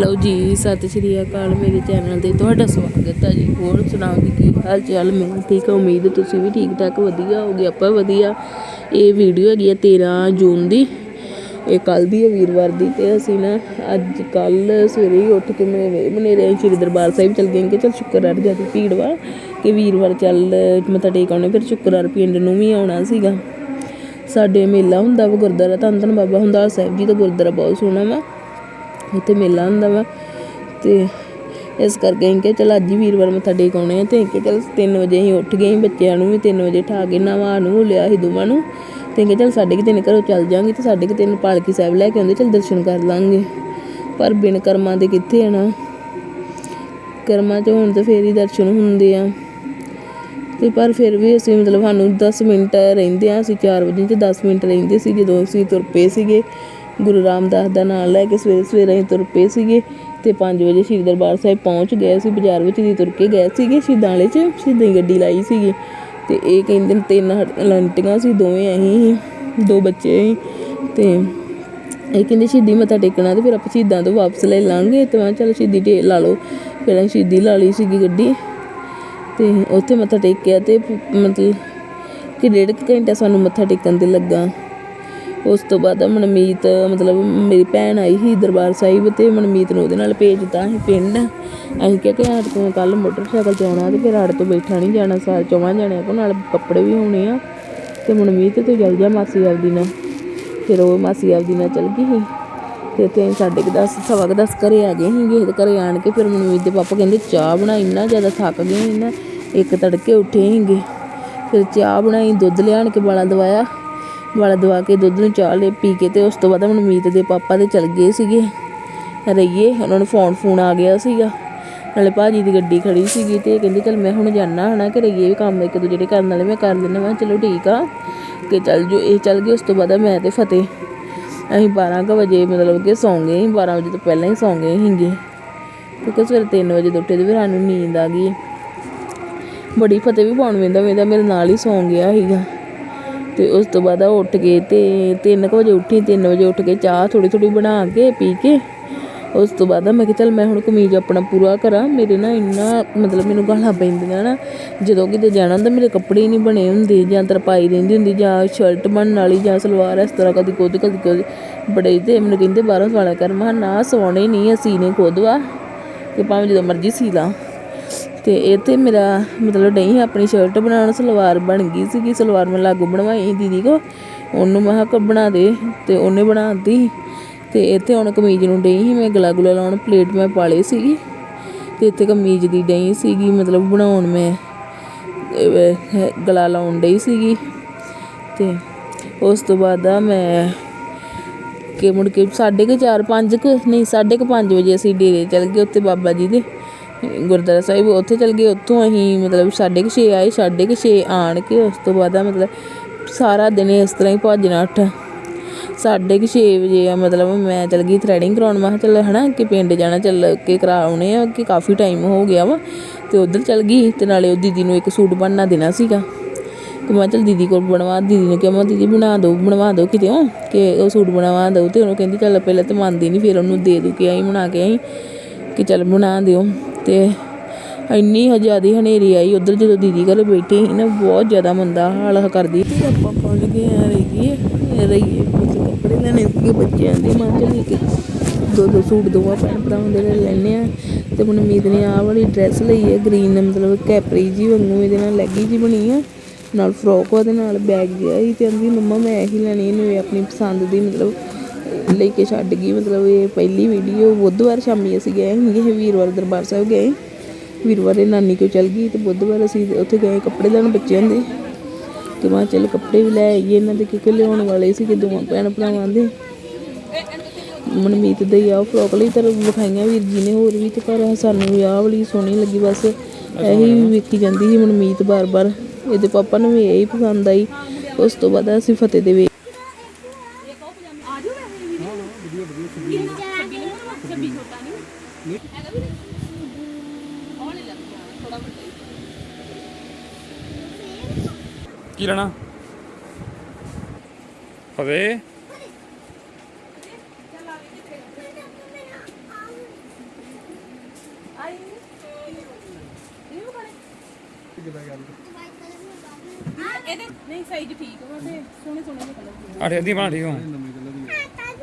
Hello ਜੀ, ਸਤਿ ਸ਼੍ਰੀ ਅਕਾਲ, ਮੇਰੇ ਚੈਨਲ ਤੇ ਤੁਹਾਡਾ ਸਵਾਗਤ ਹੈ ਜੀ, ਹੋਰ ਸੁਣਾਓ ਜੀ, ਕੀ ਹਾਲ ਚਾਲ? ਮੈਂ ਠੀਕ ਹਾਂ, ਉਮੀਦ ਤੁਸੀਂ ਵੀ ਠੀਕ ਠਾਕ, ਵਧੀਆ ਹੋਗੇ, ਆਪਾਂ ਵਧੀਆ। ਇਹ ਵੀਡੀਓ ਹੈਗੀ ਹੈ 13 ਜੂਨ ਦੀ, ਇਹ ਕੱਲ ਦੀ ਹੈ ਵੀਰਵਾਰ ਦੀ ਤੇ ਅਸੀਂ ਨਾ ਅੱਜ ਕੱਲ ਸਵੇਰੇ ਹੀ ਉੱਠ ਕੇ ਮੇਰੇ ਬਨੇਰੇ ਆਏ ਸ਼੍ਰੀ ਦਰਬਾਰ ਸਾਹਿਬ ਚਲ ਗਏ ਕਿ ਚਲ ਸ਼ੁੱਕਰਵਾਰ ਜ਼ਿਆਦਾ ਭੀੜ ਵਾ, ਕਿ ਵੀਰਵਾਰ ਚੱਲ ਮੱਥਾ ਟੇਕ ਆਉਣੇ, ਫਿਰ ਸ਼ੁੱਕਰਵਾਰ ਪਿੰਡ ਨੂੰ ਵੀ ਆਉਣਾ ਸੀਗਾ। ਸਾਡੇ ਮੇਲਾ ਹੁੰਦਾ ਵਾ ਗੁਰਦੁਆਰਾ ਧੰਨ ਧੰਨ ਬਾਬਾ ਹੁੰਦਾਲ ਸਾਹਿਬ ਜੀ ਦਾ ਗੁਰਦੁਆਰਾ ਬਹੁਤ ਸੋਹਣਾ ਵਾ। ਉੱਥੇ ਮੇਲਾ ਹੁੰਦਾ ਵਾ ਤੇ ਇਸ ਕਰਕੇ ਅਸੀਂ ਕਿਹਾ ਚਲ ਅੱਜ ਹੀ ਵੀਰਵਾਰ ਮੱਥਾ ਟੇਕ ਆਉਣੇ ਆ ਤੇ ਕਿ ਚਲ 3 ਵਜੇ ਅਸੀਂ ਉੱਠ ਗਏ ਬੱਚਿਆਂ ਨੂੰ ਵੀ 3 ਵਜੇ ਠਾ ਕੇ ਨਵਾ ਨੂੰ ਲਿਆ ਸੀ ਦੋਵਾਂ ਨੂੰ ਤੇ ਕਿ ਚਲ ਸਾਡੇ ਕੁ ਤਿੰਨ ਘਰੋਂ ਚੱਲ ਜਾਾਂਗੇ ਤੇ ਸਾਡੇ ਕੁ ਤਿੰਨ ਪਾਲਕੀ ਸਾਹਿਬ ਲੈ ਕੇ ਆਉਂਦੇ ਚਲ ਦਰਸ਼ਨ ਕਰ ਲਾਂਗੇ। ਪਰ ਬਿਨ ਕਰਮਾਂ ਦੇ ਕਿੱਥੇ ਆ ਨਾ ਕਰਮਾਂ 'ਚ ਹੋਣ ਤੇ ਫੇਰ ਹੀ ਦਰਸ਼ਨ ਹੁੰਦੇ ਆ। ਤੇ ਪਰ ਫਿਰ ਵੀ ਅਸੀਂ ਮਤਲਬ ਸਾਨੂੰ 10 ਮਿੰਟ ਰਹਿੰਦੇ ਆ, ਅਸੀਂ 4 ਵਜੇ ਤੇ 10 ਮਿੰਟ ਰਹਿੰਦੇ ਸੀ ਜਦੋਂ ਅਸੀਂ ਤੁਰ ਪਏ ਸੀਗੇ। ਗੁਰੂ ਰਾਮਦਾਸ ਦਾ ਨਾਮ ਲੈ ਕੇ ਸਵੇਰੇ ਸਵੇਰੇ ਅਸੀਂ ਤੁਰ ਪਏ ਸੀਗੇ ਤੇ 5 ਵਜੇ ਸ਼੍ਰੀ ਦਰਬਾਰ ਸਾਹਿਬ ਪਹੁੰਚ ਗਏ ਸੀ ਬਾਜ਼ਾਰ ਵਿੱਚ ਦੀ ਤੁਰ ਕੇ ਗਏ ਸੀਗੇ, ਸ਼ਹੀਦਾਂ ਵਾਲੇ 'ਚ ਸ਼ਹੀਦਾਂ ਦੀ ਗੱਡੀ ਲਾਈ ਸੀਗੀ ਤੇ ਇਹ ਕਹਿੰਦੇ ਨੇ ਤਿੰਨ ਲੰਟੀਆਂ ਸੀ, ਦੋਵੇਂ ਅਸੀਂ ਸੀ ਦੋ ਬੱਚੇ ਸੀ ਤੇ ਇਹ ਕਹਿੰਦੇ ਸ਼ਹੀਦੀ ਮੱਥਾ ਟੇਕਣਾ ਤੇ ਫਿਰ ਆਪਾਂ ਸ਼ਹੀਦਾਂ ਤੋਂ ਵਾਪਸ ਲੈ ਲਾਂਗੇ ਤੇ ਮੈਂ ਕਿਹਾ ਚਲ ਸ਼ਹੀਦੀ ਢੇ ਲਾ ਲਓ। ਫਿਰ ਅਸੀਂ ਸ਼ਹੀਦੀ ਲਾ ਲਈ ਸੀਗੀ ਗੱਡੀ ਤੇ ਉੱਥੇ ਮੱਥਾ ਟੇਕਿਆ ਤੇ ਮਤਲਬ ਕਿ ਡੇਢ ਕੁ ਘੰਟਾ ਸਾਨੂੰ ਮੱਥਾ ਟੇਕਣ ਤੇ ਲੱਗਾ। ਉਸ ਤੋਂ ਬਾਅਦ ਮਨਮੀਤ, ਮਤਲਬ ਮੇਰੀ ਭੈਣ ਆਈ ਸੀ ਦਰਬਾਰ ਸਾਹਿਬ ਤੇ ਮਨਮੀਤ ਨੂੰ ਉਹਦੇ ਨਾਲ ਭੇਜਤਾ ਅਸੀਂ ਪਿੰਡ। ਅਸੀਂ ਕਿਹਾ ਕਿ ਆੜ ਤੋਂ ਕੱਲ ਮੋਟਰਸਾਈਕਲ ਤੇ ਆਉਣਾ ਤੇ ਫਿਰ ਆੜ ਤੋਂ ਬੈਠਾ ਨਹੀਂ ਜਾਣਾ, ਸਾਰ ਚੌਵਾਂ ਜਣਿਆਂ ਕੋਲ ਨਾਲ ਕੱਪੜੇ ਵੀ ਹੋਣੇ ਆ ਤੇ ਮਨਮੀਤ ਤੂੰ ਚੱਲ ਜਾ ਮਾਸੀ ਆਪਦੀ ਨਾਲ। ਫਿਰ ਉਹ ਮਾਸੀ ਆਪਦੀ ਨਾਲ ਚੱਲ ਗਈ ਸੀ ਤੇ ਤੇ ਸਾਡੇ ਕੁ ਦਸ, ਸਵਾ ਕਿ ਦਸ ਘਰੇ ਆ ਗਏ ਸੀਗੇ। ਤੇ ਘਰੇ ਆਣ ਕੇ ਫਿਰ ਮਨਮੀਤ ਦੇ ਪਾਪਾ ਕਹਿੰਦੇ, ਚਾਹ ਬਣਾ, ਇੰਨਾ ਜ਼ਿਆਦਾ ਥੱਕ ਗਏ ਸੀ ਨਾ, ਇੱਕ ਤੜਕੇ ਉੱਠੇ ਸੀਗੇ। ਫਿਰ ਚਾਹ ਬਣਾਈ, ਦੁੱਧ ਲਿਆਣ ਕੇ ਵਾਲਾ ਦਵਾਇਆ। ਵਾਲਾ ਦਵਾ ਕੇ ਦੁੱਧ ਨੂੰ ਚਾਹ ਲੈ ਪੀ ਕੇ ਤੇ ਉਸ ਤੋਂ ਬਾਅਦ ਮਨਮੀਤ ਦੇ ਪਾਪਾ ਤੇ ਚਲ ਗਏ ਸੀਗੇ। ਰਹੀਏ, ਉਹਨਾਂ ਨੂੰ ਫੋਨ ਫੋਨ ਆ ਗਿਆ ਸੀਗਾ। ਨਾਲੇ ਭਾਜੀ ਦੀ ਗੱਡੀ ਖੜੀ ਸੀਗੀ ਤੇ ਕਹਿੰਦੇ ਚਲ ਮੈਂ ਹੁਣ ਜਾਣਾ ਹਨਾ ਕਿ ਰਹੀਏ ਵੀ ਕੰਮ ਇੱਕ ਦੋ ਜਿਹੜੇ ਕਰਨ ਵਾਲੇ ਮੈਂ ਕਰ ਲੈਣਾ ਮੈਂ ਚਲੋ ਠੀਕ ਆ ਕਿ ਚੱਲ ਜੋ, ਇਹ ਚੱਲ ਗਏ, ਉਸ ਤੋਂ ਬਾਅਦ ਮੈਂ ਤੇ ਫਤਿਹ। ਅਸੀਂ 12 ਕੁ ਵਜੇ ਮਤਲਬ ਕਿ ਸੌਂ ਗਏ ਸੀ 12 ਵਜੇ ਤੋਂ ਪਹਿਲਾਂ ਹੀ ਸੌਂ ਗਏ ਸੀਗੇ। ਕਿਉਂਕਿ ਸਵੇਰੇ 3 ਵਜੇ ਤੋਂ ਉੱਠੇ ਤੇ ਫਿਰ ਸਾਨੂੰ ਨੀਂਦ ਆ ਗਈ। ਬੜੀ ਫਤਿਹ ਵੀ ਪਾਉਣ ਵੇਂਦਾ ਵੇਂਦਾ ਮੇਰੇ ਨਾਲ ਹੀ ਸੌਂ ਗਿਆ ਸੀਗਾ। ਤੇ ਉਸ ਤੋਂ ਬਾਅਦ ਉਹ ਉੱਠ ਗਏ ਤੇ 3 ਵਜੇ ਉੱਠੀ 3 ਵਜੇ ਉੱਠ ਕੇ ਚਾਹ ਥੋੜੀ ਥੋੜੀ ਬਣਾ ਕੇ ਪੀ ਕੇ ਉਸ ਤੋਂ ਬਾਅਦ ਮੈਂ ਕਿਹਾ ਚੱਲ ਮੈਂ ਹੁਣ ਕਮੀਜ਼ ਆਪਣਾ ਪੂਰਾ ਕਰਾਂ, ਮੇਰੇ ਨਾ ਇੰਨਾ ਮਤਲਬ ਮੈਨੂੰ ਗਾਲਾਂ ਪੈਂਦੀਆਂ ਨਾ, ਜਦੋਂ ਕਿਤੇ ਜਾਣਾ ਹੁੰਦਾ ਮੇਰੇ ਕੱਪੜੇ ਹੀ ਨਹੀਂ ਬਣੇ ਹੁੰਦੇ ਜਾਂ ਤਰਪਾਈ ਰਹਿੰਦੀ ਹੁੰਦੀ ਜਾਂ ਸ਼ਰਟ ਬਣਨ ਵਾਲੀ ਜਾਂ ਸਲਵਾਰ ਇਸ ਤਰ੍ਹਾਂ ਕਦੀ ਕੁਝ ਕਦੀ ਕੁਝ, ਬੜੇ ਤੇ ਮੈਨੂੰ ਕਹਿੰਦੇ ਬਾਹਰੋਂ ਸਵਾਲਿਆ ਕਰ, ਮੈਂ ਕਿਹਾ ਨਾ ਸਵਾਉਣੇ ਨਹੀਂ, ਅਸੀਂ ਨੇ ਖੁਦ ਵਾ ਕਿ ਭਾਵੇਂ ਜਦੋਂ ਮਰਜ਼ੀ ਸੀ ਲਾਂ। ਤੇ ਇਹ ਤੇ ਮੇਰਾ ਮਤਲਬ ਨਹੀਂ ਆਪਣੀ ਸ਼ਰਟ ਬਣਾਉਣ, ਸਲਵਾਰ ਬਣ ਗਈ ਸੀਗੀ, ਸਲਵਾਰ ਮੈਂ ਲਾਗੂ ਬਣਵਾਈ ਦੀਦੀ ਕੋ ਉਹਨੂੰ ਮੈਂ ਕਿਹਾ ਬਣਾ ਦੇ। ਤੇ ਉਹਨੇ ਬਣਾਤੀ। ਤੇ ਇੱਥੇ ਹੁਣ ਕਮੀਜ਼ ਨੂੰ ਡਈ ਸੀ, ਮੈਂ ਗਲਾ ਗੁਲਾ ਲਾਉਣ, ਪਲੇਟ ਮੈਂ ਪਾਲੇ ਸੀਗੀ। ਤੇ ਇੱਥੇ ਕਮੀਜ਼ ਦੀ ਡਈ ਸੀਗੀ, ਮਤਲਬ ਬਣਾਉਣ ਮੈਂ ਗਲਾ ਲਾਉਣ ਡਈ ਸੀਗੀ। ਤੇ ਉਸ ਤੋਂ ਬਾਅਦ ਆ ਮੈਂ ਕਿ ਮੁੜ ਕੇ ਸਾਢੇ ਕੁ ਚਾਰ, ਪੰਜ ਕੁ, ਨਹੀਂ, ਸਾਢੇ ਕੁ ਪੰਜ ਵਜੇ ਅਸੀਂ ਡੇਰੇ ਚਲ ਗਏ ਉੱਥੇ ਬਾਬਾ ਜੀ ਦੇ। ਗੁਰਦੁਆਰਾ ਸਾਹਿਬ, ਉੱਥੇ ਚਲ ਗਏ। ਉੱਥੋਂ ਅਸੀਂ ਮਤਲਬ ਸਾਢੇ ਕੁ ਛੇ ਆਏ, ਸਾਢੇ ਕੁ ਛੇ ਆਣ ਕੇ ਉਸ ਤੋਂ ਬਾਅਦ ਮਤਲਬ ਸਾਰਾ ਦਿਨ ਇਸ ਤਰ੍ਹਾਂ ਹੀ ਭੱਜਣਾ ਉੱਠ। ਸਾਢੇ ਕੁ ਛੇ ਵਜੇ ਆ, ਮਤਲਬ ਮੈਂ ਚਲ ਗਈ ਥਰੈਡਿੰਗ ਕਰਾਉਣ। ਮੈਂ ਕਿਹਾ ਚੱਲ ਹਨਾ, ਕਿ ਪਿੰਡ ਜਾਣਾ, ਚੱਲ ਕੇ ਕਰਾਉਣੇ ਆ, ਕਿ ਕਾਫੀ ਟਾਈਮ ਹੋ ਗਿਆ ਵਾ। ਤੇ ਉਧਰ ਚਲ ਗਈ ਤੇ ਨਾਲੇ ਉਹ ਦੀਦੀ ਨੂੰ ਇੱਕ ਸੂਟ ਬਣਨਾ ਦੇਣਾ ਸੀਗਾ। ਤੇ ਮੈਂ ਚਲ ਦੀਦੀ ਕੋਲ ਬਣਵਾ, ਦੀਦੀ ਨੂੰ ਕਿਹਾ, ਮੈਂ ਦੀਦੀ ਬਣਾ ਦਿਓ, ਬਣਵਾ ਦਿਓ ਕਿਤੇ ਕਿ ਉਹ ਸੂਟ ਬਣਵਾ ਦਿਓ। ਤੇ ਉਹਨੂੰ ਕਹਿੰਦੀ ਚੱਲ ਪਹਿਲਾਂ ਤੇ ਮੰਨਦੀ ਨਹੀਂ ਫਿਰ ਉਹਨੂੰ ਦੇ ਦੂ ਕਿ ਆਈ ਬਣਾ ਕੇ ਆਈ, ਕਿ ਚੱਲ ਬਣਾ ਦਿਓ। ਤੇ ਇੰਨੀ ਜ਼ਿਆਦੀ ਹਨੇਰੀ ਆਈ, ਉਧਰ ਜਦੋਂ ਦੀਦੀ ਘਰੇ ਬੈਠੇ ਸੀ ਨਾ, ਬਹੁਤ ਜ਼ਿਆਦਾ ਮੰਦਾ ਹਾਲ ਕਰਦੀ ਤੇ ਆਪਾਂ ਪਹੁੰਚ ਗਏ ਆ ਰਹੀਏ ਰਹੀਏ ਕੁਝ ਕੱਪੜੇ ਲੈਣੇ ਸੀਗੇ ਬੱਚਿਆਂ ਦੇ ਮਾਂ ਚਲੀ ਕਿ। ਦੋ ਦੋ ਸੂਟ ਦੋਵਾਂ ਭੈਣ ਭਰਾਵਾਂ ਦੇ ਲਈ ਲੈਣੇ ਆ। ਤੇ ਹੁਣ ਉਮੀਦ ਨੇ ਆਹ ਵਾਲੀ ਡਰੈਸ ਲਈ ਹੈ ਗ੍ਰੀਨ ਮਤਲਬ ਕੈਪਰੀ ਜੀ ਵਾਂਗੂ, ਇਹਦੇ ਨਾਲ ਲੈਗੀ ਜੀ ਬਣੀ ਆ। ਨਾਲ ਫਰੋਕ ਉਹਦੇ ਨਾਲ ਬੈਗ ਜਿਹਾ ਹੀ ਤੇ ਕਹਿੰਦੀ ਮੰਮਾ, ਮੈਂ ਇਹੀ ਲੈਣੀ, ਇਹਨੂੰ ਆਪਣੀ ਪਸੰਦ ਦੀ, ਮਤਲਬ ਲੈ ਕੇ ਛੱਡ ਗਈ, ਮਤਲਬ ਇਹ ਪਹਿਲੀ ਵੀਡੀਓ ਬੁੱਧਵਾਰ ਸ਼ਾਮੀ ਅਸੀਂ ਗਏ ਸੀਗੇ ਵੀਰਵਾਰ ਦਰਬਾਰ ਸਾਹਿਬ ਗਏ। ਵੀਰਵਾਰ ਇਹ ਨਾਨੀ ਕੋਲ ਚਲ ਗਈ ਤੇ ਬੁੱਧਵਾਰ ਅਸੀਂ ਉੱਥੇ ਗਏ ਕੱਪੜੇ ਲੈਣ ਬੱਚਿਆਂ ਦੇ। ਤੇ ਮੈਂ ਚੱਲ ਕੱਪੜੇ ਵੀ ਲੈ ਆਈਏ, ਇਹਨਾਂ ਦੇ ਕਿਉਂਕਿ ਲਿਆਉਣ ਵਾਲੇ ਸੀਗੇ ਦੋਵਾਂ ਭੈਣ ਭਰਾਵਾਂ ਦੇ। ਮਨਮੀਤ ਦੇ ਆਹ ਫਰੋਕ ਲਈ ਤਰ ਵਿਖਾਈਆਂ ਵੀਰ ਜੀ ਨੇ ਹੋਰ ਵੀ ਤੇ ਪਰ ਸਾਨੂੰ ਵੀ ਆਹ ਵਾਲੀ ਸੋਹਣੀ ਲੱਗੀ ਬਸ। ਇਹੀ ਵੇਖੀ ਜਾਂਦੀ ਸੀ ਮਨਮੀਤ ਬਾਰ-ਬਾਰ। ਇਹਦੇ ਪਾਪਾ ਨੂੰ ਵੀ ਇਹੀ ਪਸੰਦ ਆਈ। ਉਸ ਤੋਂ ਬਾਅਦ ਅਸੀਂ ਫਤਿਹ ਦੇ ਲੈਣਾ। ਪਵੇ। ਇਹਦੇ ਨਹੀਂ ਸਾਈਜ਼ ਠੀਕ ਵਾ ਸੋਹਣੇ ਸੋਹਣੇ ਜਿਹੇ ਆ। ਠੀਕ ਦੀ ਬਣਾ ਠੀਕ ਹੋ। ਐਨਕਾਂ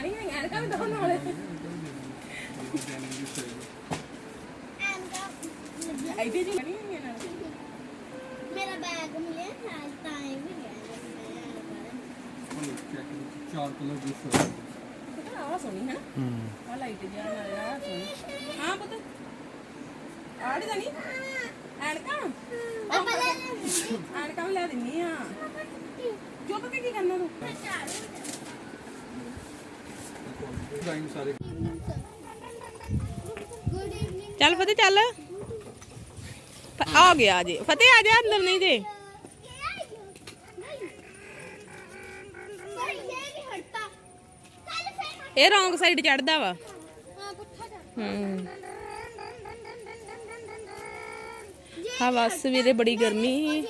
ਨਹੀਂ ਹੈਗੀਆਂ ਐਨਕਾਂ ਵੀ ਦੋਨੋਂ ਵਾਲੇ। ਐਨਕਾਂ। ਇਹਦੇ ਜੀ ਚਾਰ ਕਲਰ ਦੀ ਪਤਾ ਆਹ ਸੋਹਣੀ ਹੈ ਨਾ ਆਹ ਲਾਈਟ ਜਿਹਾ ਨਾਲ ਆਹ ਸੋਹਣੀ ਹਾਂ ਪਤਾ ਆੜੀ ਤਾਂ ਨਹੀਂ ਐਨਕਾਂ ਪਾਪਾ ਲੈ ਐਨਕਾਂ ਲੈ ਦਿੰਨੀ ਆ ਚੁੱਪ ਕੇ ਕੀ ਕਰਨਾ ਤੂੰ ਡਿਜ਼ਾਈਨ ਸਾਰੇ ਚੱਲ ਫਤਿਹ, ਚੱਲ। ਆ ਗਿਆ ਜੇ ਫਤਿਹ, ਆ ਜਾ ਅੰਦਰ ਨਹੀਂ ਜੇ ਪਰ ਇਹ ਨਹੀਂ ਹਟਤਾ ਕੱਲ ਫੇਰ ਇਹ ਰੌਂਗ ਸਾਈਡ ਚੜਦਾ ਵਾ। ਹਾਂ ਹਵਾ ਸਵੇਰੇ ਬੜੀ ਗਰਮੀ।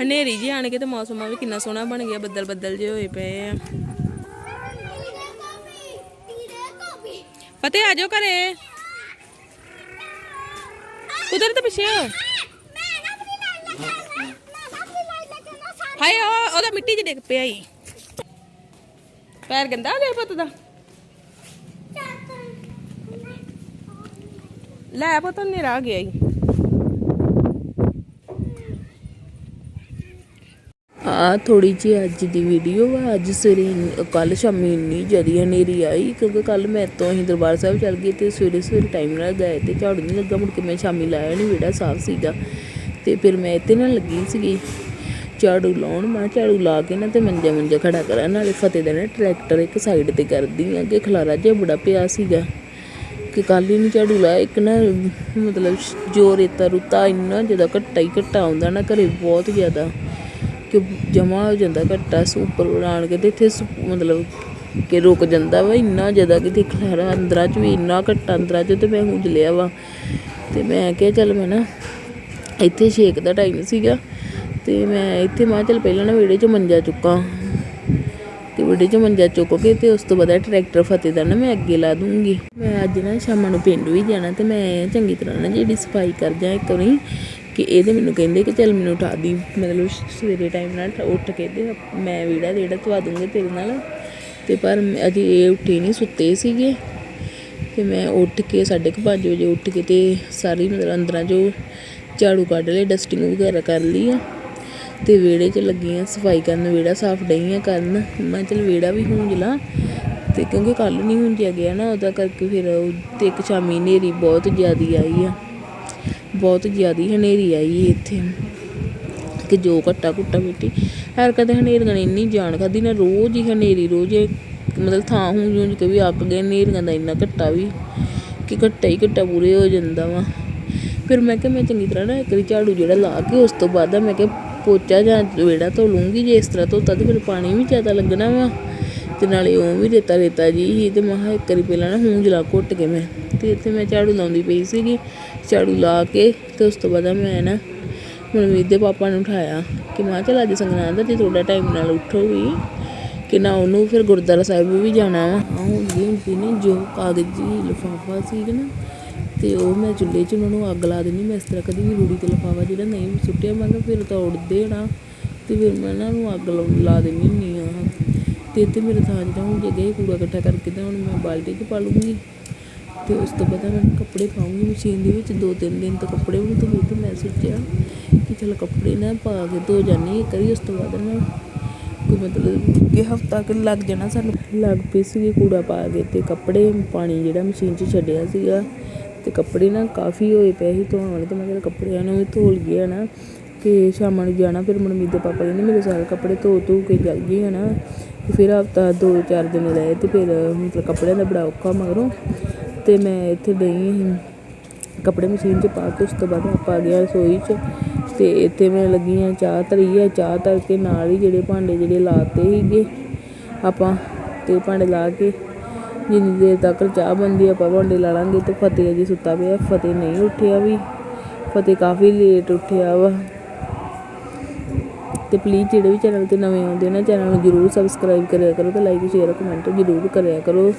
ਹਨੇਰੀ ਜੀ ਆਣ ਕੇ ਤੇ ਮੌਸਮ ਵੀ ਕਿੰਨਾ ਸੋਹਣਾ ਬਣ ਗਿਆ ਬੱਦਲ ਬੱਦਲ ਜੇ ਹੋਏ ਪਏ ਆ। ਫਤਿਹ ਆ ਜਾਓ ਘਰੇ। ਪਿੱਛੇ ਕੇ ਨਾ ਸਾਰੇ ਹਾਏ ਉਹ ਉਹਦਾ ਮਿੱਟੀ 'ਚ ਡਿੱਗ ਪਿਆ ਪੈਰ ਗੰਦਾ ਹੋ ਗਿਆ ਪੁੱਤ ਦਾ। ਲੈ ਪੁੱਤ, ਹਨੇਰਾ ਗਿਆ ਈ। ਆ ਥੋੜੀ ਜਿਹੀ ਅੱਜ ਦੀ ਵੀਡੀਓ ਵਾ, ਅੱਜ ਸਵੇਰੇ ਕੱਲ ਸ਼ਾਮੀ ਇੰਨੀ ਜ਼ਿਆਦਾ ਹਨੇਰੀ ਆਈ, ਕਿਉਂਕਿ ਕੱਲ ਮੈਂ ਤੋਂ ਅਸੀਂ ਦਰਬਾਰ ਸਾਹਿਬ ਚੱਲ ਗਏ ਤੇ ਸਵੇਰੇ ਸਵੇਰੇ ਟਾਈਮ ਨਾਲ ਗਏ ਤੇ ਝਾੜੂ ਨਹੀਂ ਲੱਗਾ, ਮੁੜ ਕੇ ਮੈਂ ਸ਼ਾਮੀ ਲਾਇਆ ਨਹੀਂ ਵਿਹੜਾ ਸਾਫ਼ ਸੀਗਾ। ਤੇ ਫਿਰ ਮੈਂ ਇੱਥੇ ਨਾਲ ਲੱਗੀ ਸੀਗੀ, ਝਾੜੂ ਲਾਉਣ, ਮੈਂ ਝਾੜੂ ਲਾ ਕੇ ਨਾ ਤੇ ਮੰਜਾ ਮੰਜਾ ਖੜਾ ਕਰਾਂ, ਨਾਲੇ ਫਤਿਹ ਦਾ ਨਾ ਟਰੈਕਟਰ ਇੱਕ ਸਾਈਡ ਤੇ ਕਰਦੀ ਆ ਕਿ ਖਲਾਰਾ ਜਿਹਾ ਬੜਾ ਪਿਆ ਸੀਗਾ। ਕਿ ਕੱਲ ਹੀ ਨਹੀਂ ਝਾੜੂ ਲਾਇਆ। ਇੱਕ ਨਾ, ਮਤਲਬ ਜੋ ਰੇਤਾ ਰੁਤਾ, ਇੰਨਾ ਜ਼ਿਆਦਾ ਘੱਟਾ ਹੀ ਘੱਟਾ ਆਉਂਦਾ ਨਾ ਘਰੇ, ਬਹੁਤ ਜ਼ਿਆਦਾ। ਕਿ ਜਮਾ ਹੋ ਜਾਂਦਾ ਘੱਟਾ, ਸੁਪਰ ਉਡਾਣ ਕੇ ਤੇ ਇੱਥੇ ਸੁ- ਮਤਲਬ ਕਿ ਰੁਕ ਜਾਂਦਾ ਵਾ ਇੰਨਾ ਜ਼ਿਆਦਾ ਕਿ ਦੇਖ ਖਲਾਰਾ ਅੰਦਰਾਂ ਚ ਵੀ ਇੰਨਾ ਘੱਟਾ, ਅੰਦਰਾਂ ਚ ਤੇ ਮੈਂ ਹੁੰਜ ਲਿਆ ਵਾ। ਤੇ ਮੈਂ ਕਿਹਾ ਚੱਲ ਮੈਂ ਨਾ ਇੱਥੇ ਛੇਕ ਦਾ ਟਾਈਮ ਸੀਗਾ। ਤੇ ਮੈਂ ਇੱਥੇ, ਮੈਂ ਕਿਹਾ ਚੱਲ ਪਹਿਲਾਂ ਨਾ ਵਿਹੜੇ 'ਚ ਮੰਜਾ ਚੁੱਕਾਂ। ਤੇ ਵਿਹੜੇ 'ਚ ਮੰਜਾ ਚੁੱਕ ਕੇ ਤੇ ਉਸ ਤੋਂ ਬਾਅਦ ਇਹ ਟਰੈਕਟਰ ਫਤਿਹ ਦਾ ਨਾ ਮੈਂ ਅੱਗੇ ਲਾ ਦੂੰਗੀ। ਮੈਂ ਅੱਜ ਨਾ ਸ਼ਾਮਾਂ ਨੂੰ ਪਿੰਡ ਵੀ ਜਾਣਾ ਤੇ ਮੈਂ ਚੰਗੀ ਤਰ੍ਹਾਂ ਨਾ ਜਿਹੜੀ ਸਫ਼ਾਈ ਕਰ ਜਾ ਇੱਕ ਵਾਰੀ ਕਿ ਇਹਦੇ ਮੈਨੂੰ ਕਹਿੰਦੇ ਕਿ ਚੱਲ ਮੈਨੂੰ ਉਠਾ ਦੀ। ਮਤਲਬ ਸਵੇਰੇ ਟਾਈਮ ਨਾਲ ਉੱਠ ਕੇ ਤੇ ਮੈਂ ਵਿਹੜਾ ਜਿਹੜਾ ਧਵਾ ਦੂੰਗੀ ਤੇਰੇ ਨਾਲ। ਤੇ ਪਰ ਅਜੇ ਇਹ ਉੱਠੇ ਨਹੀਂ ਸੁੱਤੇ ਸੀਗੇ। ਤੇ ਮੈਂ ਉੱਠ ਕੇ 5:30 ਵਜੇ ਉੱਠ ਕੇ ਤੇ ਸਾਰੀ ਮਤਲਬ ਅੰਦਰਾਂ ਜੋ ਝਾੜੂ ਕੱਢ ਲਏ ਡਸਟਿੰਗ ਵਗੈਰਾ ਕਰ ਲਈ ਆ। ਤੇ ਵਿਹੜੇ 'ਚ ਲੱਗੀ ਆ ਸਫ਼ਾਈ ਕਰਨ ਵਿਹੜਾ ਸਾਫ਼ ਡਈਆਂ ਕਰਨ। ਮੈਂ ਚਲ ਵਿਹੜਾ ਵੀ ਹੂੰਜ ਲਾਂ ਤੇ ਕਿਉਂਕਿ ਕੱਲ ਨਹੀਂ ਹੁੰਜਿਆ ਗਿਆ ਨਾ, ਉਹਦਾ ਕਰਕੇ ਫਿਰ ਤੇ ਇੱਕ ਸ਼ਾਮੀ ਹਨੇਰੀ ਬਹੁਤ ਜ਼ਿਆਦੀ ਆਈ ਆ। ਬਹੁਤ ਜ਼ਿਆਦੀ ਹਨੇਰੀ ਆਈ ਇੱਥੇ। ਕਿ ਜੋ ਘੱਟਾ ਘੁੱਟਾ ਮਿੱਟੀ, ਹਰ ਕਦੇ ਹਨੇਰੀਆਂ ਨੇ ਇੰਨੀ ਜਾਣ ਖਾਦੀ ਨਾ, ਰੋਜ਼ ਹੀ ਹਨੇਰੀ, ਰੋਜ਼ ਮਤਲਬ ਥਾਂ ਹੂੰ ਜੂੰਜ ਕੇ ਵੀ ਅੱਕ ਗਏ, ਹਨੇਰੀਆਂ ਦਾ ਇੰਨਾ ਘੱਟਾ ਵੀ ਕਿ ਘੱਟਾ ਹੀ ਘੱਟਾ ਪੂਰੇ ਹੋ ਜਾਂਦਾ ਵਾ। ਫਿਰ ਮੈਂ ਕਿਹਾ ਮੈਂ ਚੰਗੀ ਤਰ੍ਹਾਂ ਨਾ ਇੱਕ ਵਾਰੀ ਝਾੜੂ ਜਿਹੜਾ ਲਾ ਕੇ ਉਸ ਤੋਂ ਬਾਅਦ ਮੈਂ ਕਿਹਾ ਪੋਚਾ ਜਾਂ ਵਿਹੜਾ ਧੋ ਲੂੰਗੀ ਜੇ ਇਸ ਤਰ੍ਹਾਂ ਧੋਤਾ ਤੇ ਫਿਰ ਪਾਣੀ ਵੀ ਜ਼ਿਆਦਾ ਲੱਗਣਾ ਵਾ। ਤੇ ਨਾਲੇ ਉਹ ਵੀ ਰੇਤਾ ਰੇਤਾ ਜੀ ਹੀ ਤੇ ਮੈਂ ਕਿਹਾ ਇੱਕ ਵਾਰੀ ਪਹਿਲਾਂ ਨਾ ਹੂੰ ਜਲਾ ਘੁੱਟ ਕੇ ਮੈਂ। ਤੇ ਇੱਥੇ ਮੈਂ ਝਾੜੂ ਲਾਉਂਦੀ ਪਈ ਸੀਗੀ, ਝਾੜੂ ਲਾ ਕੇ ਤੇ ਉਸ ਤੋਂ ਬਾਅਦ ਮੈਂ ਨਾ ਮਨਮੀਤ ਦੇ ਪਾਪਾ ਨੂੰ ਉਠਾਇਆ ਕਿ ਮਾਂ ਚਲ ਅੱਜ ਸੰਗਰਾਂਦ ਹੈ ਤੇ ਥੋੜਾ ਟਾਈਮ ਨਾਲ ਉੱਠੋ ਵੀ ਕਿ ਨਾ ਉਹਨੂੰ ਫਿਰ ਗੁਰਦੁਆਰਾ ਸਾਹਿਬ ਵੀ ਜਾਣਾ ਵਾ। ਆਹ ਹੁੰਦੀ ਹੁੰਦੀ ਨੇ ਜੋ ਕਾਗਜ਼ੀ ਲਿਫਾਫਾ ਸੀ ਨਾ ਅਤੇ ਉਹ ਮੈਂ ਚੁੱਲ੍ਹੇ 'ਚ ਉਹਨਾਂ ਨੂੰ ਅੱਗ ਲਾ ਦਿੰਦੀ, ਮੈਂ ਇਸ ਤਰ੍ਹਾਂ ਕਦੀ ਵੀ ਰੂੜੀ ਤੇ ਲਿਫਾਫਾ ਜਿਹੜਾ ਨਹੀਂ ਸੁੱਟਿਆ, ਮੈਂ ਕਿਹਾ ਫਿਰ ਤਾਂ ਉੱਡਦੇ ਨਾ। ਅਤੇ ਫਿਰ ਮੈਂ ਇਹਨਾਂ ਨੂੰ ਅੱਗ ਲਾ- ਲਾ ਦਿੰਦੀ ਹੁੰਦੀ ਹਾਂ ਅਤੇ ਇੱਥੇ ਮੇਰੇ ਥਾਂ ਜਿਹੜਾ ਹੁਣ ਜਗ੍ਹਾ ਹੀ ਕੂੜਾ ਇਕੱਠਾ ਕਰਕੇ ਤਾਂ ਹੁਣ ਮੈਂ ਬਾਲਟੀ 'ਚ ਪਾ ਲੂੰਗੀ। ਅਤੇ ਉਸ ਤੋਂ ਬਾਅਦ ਮੈਂ ਕੱਪੜੇ ਪਾਉਂਗੀ ਮਸ਼ੀਨ ਦੇ ਵਿੱਚ, ਦੋ ਤਿੰਨ ਦਿਨ ਤੋਂ ਕੱਪੜੇ ਵੀ ਨਹੀਂ ਧੋਏ ਅਤੇ ਮੈਂ ਸੋਚਿਆ ਕਿ ਚਲ ਕੱਪੜੇ ਨਾ ਪਾ ਕੇ ਧੋ ਜਾਨੀ ਕਰੀ ਉਸ ਤੋਂ ਬਾਅਦ ਮੈਂ ਕੋਈ ਮਤਲਬ ਕਿ ਹਫਤਾ ਕਿ ਲੱਗ ਜਾਣਾ ਸਾਨੂੰ। ਲੱਗ ਪਈ ਸੀਗੀ ਕੂੜਾ ਪਾ ਕੇ ਅਤੇ ਕੱਪੜੇ ਪਾਣੀ ਜਿਹੜਾ ਮਸ਼ੀਨ 'ਚ ਛੱਡਿਆ ਸੀਗਾ। ਤੇ ਕੱਪੜੇ ਨਾ ਕਾਫੀ ਹੋਏ ਪਏ ਸੀ ਧੋਣ ਵਾਲੇ ਤੇ ਮੈਂ ਕਿਹਾ ਕੱਪੜਿਆਂ ਨੂੰ ਵੀ ਧੋ ਲਈਏ ਨਾ ਕਿ ਸ਼ਾਮਾਂ ਨੂੰ ਜਾਣਾ, ਫਿਰ ਮਨਮੀਤ ਦੇ ਪਾਪਾ ਕਹਿੰਦੇ ਮੇਰੇ ਸਾਰੇ ਕੱਪੜੇ ਧੋ ਧੋ ਕੇ ਚੱਲ ਗਏ ਹਨਾ ਤੇ ਫਿਰ ਹਫਤਾ ਦੋ ਚਾਰ ਦਿਨ ਰਹੇ ਤੇ ਫਿਰ ਮਤਲਬ ਕੱਪੜਿਆਂ ਦਾ ਬੜਾ ਔਖਾ ਮਗਰੋਂ ਤੇ ਮੈਂ ਇੱਥੇ ਗਈ ਕੱਪੜੇ ਮਸ਼ੀਨ 'ਚ ਪਾ ਕੇ ਉਸ ਤੋਂ ਬਾਅਦ ਆਪਾਂ ਆ ਗਿਆ ਰਸੋਈ 'ਚ ਤੇ ਇੱਥੇ ਮੈਂ ਲੱਗੀ ਆ ਚਾਹ ਧਰੀ ਆ, ਚਾਹ ਧਰ ਕੇ ਨਾਲ ਹੀ ਜਿਹੜੇ ਭਾਂਡੇ ਜਿਹੜੇ ਲਾਤੇ ਸੀਗੇ ਆਪਾਂ ਤੇ ਭਾਂਡੇ ਲਾ ਕੇ ਜਿੰਨੀ ਦੇਰ ਤੱਕ ਚਾਹ ਬੰਦੀ ਆਪਾਂ ਭਾਂਡੇ ਲਾ ਲਾਂਗੇ ਤੇ ਫਤਿਹ ਅਜੇ ਸੁੱਤਾ ਪਿਆ, ਫਤਿਹ ਨਹੀਂ ਉੱਠਿਆ ਵੀ। ਫਤਿਹ ਕਾਫੀ ਲੇਟ ਉੱਠਿਆ ਵਾ। ਤੇ ਪਲੀਜ਼ ਜਿਹੜੇ ਵੀ ਚੈਨਲ ਤੇ ਨਵੇਂ ਆਉਂਦੇ ਨਾ ਚੈਨਲ ਨੂੰ ਜਰੂਰ ਸਬਸਕ੍ਰਾਈਬ ਕਰਿਆ ਕਰੋ ਤੇ ਲਾਈਕ ਸ਼ੇਅਰ ਕਮੈਂਟ ਜਰੂਰ ਕਰਿਆ ਕਰੋ।